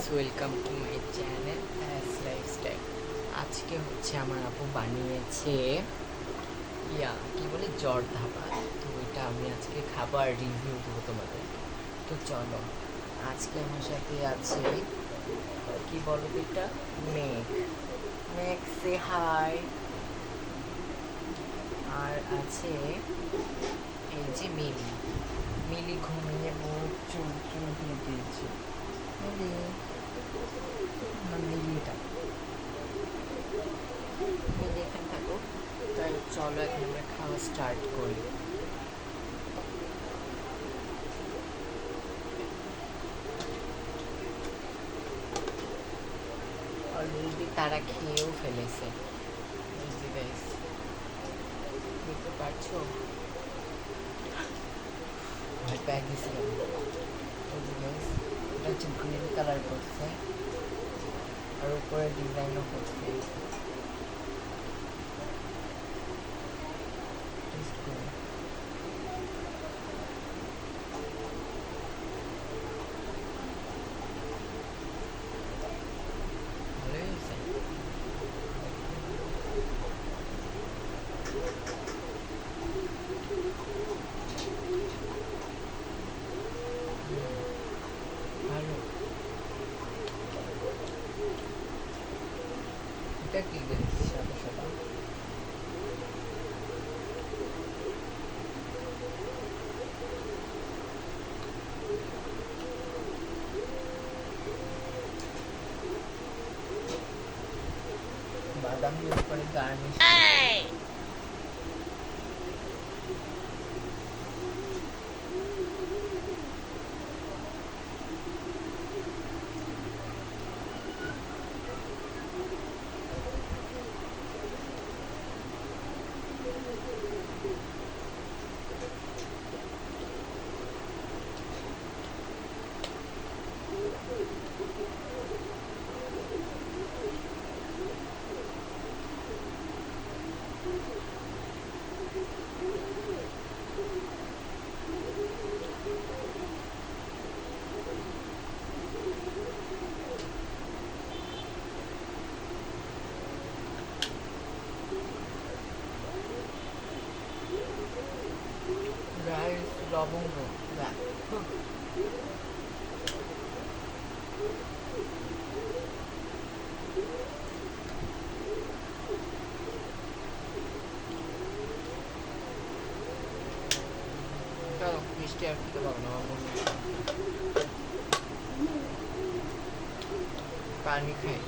Guys welcome to my channel আজকে হচ্ছে আমার আপু বানিয়েছে, ইয়া, কি বলে, জ্বর ধাবা। তো এটা আমি আজকে খাবার রিভিউ দেবো তোমাদের। তো চলো, আজকে আমার সাথে আছে, কি বলো এটা? মেঘ। মেঘ সে হাই আর আছে এই যে মিলি। মিলি ঘুমিয়ে মুখ চুল চুল দিয়ে দিয়েছে। মিলি। এখানে থাকো। তাই চলো এখন আমরা খাওয়া স্টার্ট করি। অলরেডি তারা খেয়েও ফেলেছে। বুঝতে গাইস দেখতে পাচ্ছো ভয় পেয়ে গেছিলাম বুঝতে গাইস এটা হচ্ছে গ্রিন কালার করছে। আর উপরে ডিজাইনও করছে Taste করো। ভালোই হয়েছে ভালো এটা কি জিনিস সাদা সাদা বাদাম দিয়ে উপরে গার্নিশ গাইস লবঙ্গ ব্যাক চলো মিষ্টি আর খেতে পারব না আমার মনে হয়। পানি খাই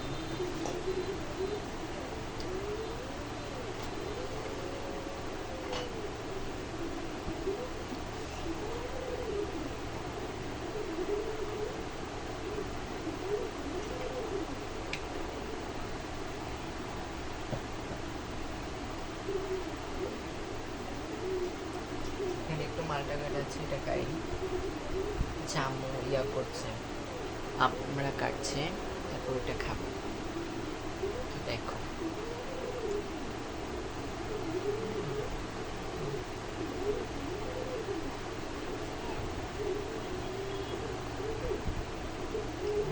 এখানে একটু মালটা কাটাচ্ছে এটা খাই জামু ইয়া করছে আমরা কাটছে তারপর ওটা খাব। দেখো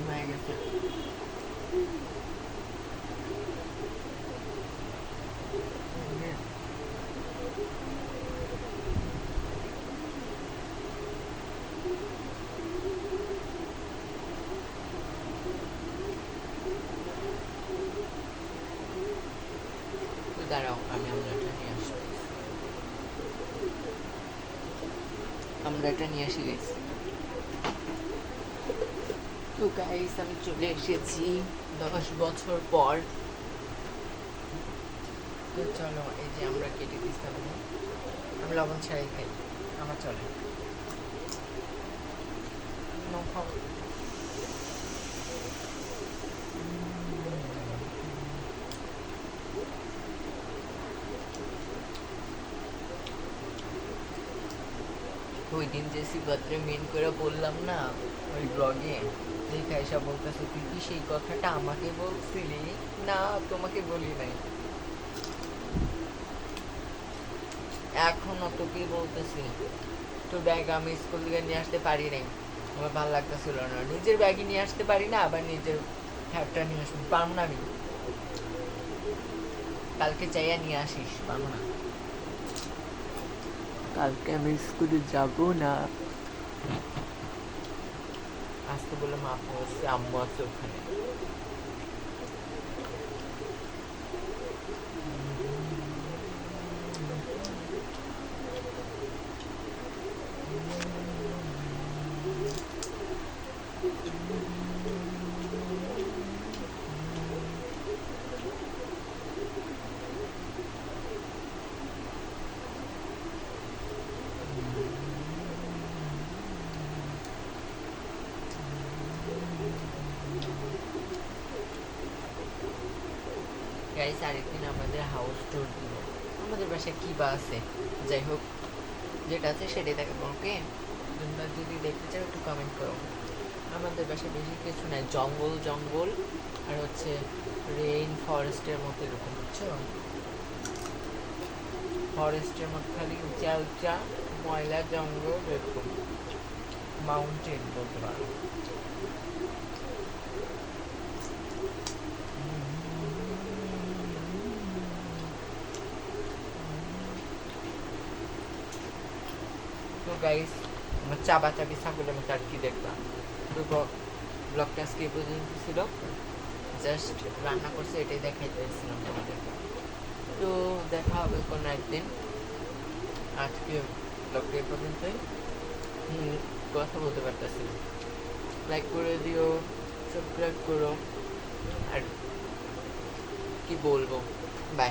হয়ে গেছে তো দাঁড়াও, আমি আমরাটা নিয়ে আসব আমরাটা নিয়ে আসি গেছি তো গাইস আমি চলে এসেছি দশ বছর পর। তো চলো, এই যে আমরা কেটে দিতাম আমি লবণ ছাড়াই খাই, আমার চলে। No. ওই দিন যে শিবরাত্রে মেন করে বললাম না, ওই ব্লগে দেখে এসা বলতেছে, তুই কি সেই কথাটা আমাকে বলছিলি? না, তোমাকে বলি নাই। এখনও তোকে বলতেছি, তোর ব্যাগ আমি স্কুল থেকে নিয়ে আসতে পারি নাই। আমার ভালো লাগতেছিল না। নিজের ব্যাগে নিয়ে আসতে পারি না, আবার নিজের হ্যাপটা নিয়ে আসতে পারব না আমি। কালকে চাইয়া নিয়ে আসিস, পারব না। কালকে আমি স্কুলে যাব না? আজকে বললাম আপু আছে আম্মু আছে ওখানে। গাইস আরেকদিন আমাদের হাউস ট্যুর দিব আমাদের বাসায় কি বা আছে? যাই হোক, যেটা আছে সেটাই থাকে ওকে তোমরা যদি দেখতে চাও, একটু কমেন্ট করো। আমাদের বাসায় বেশি কিছু নাই, জঙ্গল জঙ্গল, আর হচ্ছে রেইন ফরেস্টের মতো এরকম, বুঝছ? ফরেস্টের মতো খালি উঁচা উঁচা, ময়লা, জঙ্গল, এরকম। মাউন্টেন বলতে পারো। গাইস চাবি ছাগলের মতো আর কি দেখলাম? তো ব্লগটা আজকে এই পর্যন্ত ছিল? জাস্ট রান্না করছে, এটাই দেখাইতে এসেছিলাম তোমাদেরকে। তো দেখা হবে কোনো একদিন। আজকে ব্লগটা এই পর্যন্তই। কথা বলতে পারতেছি লাইক করে দিও সাবস্ক্রাইব করো। আর কি বলব? বাই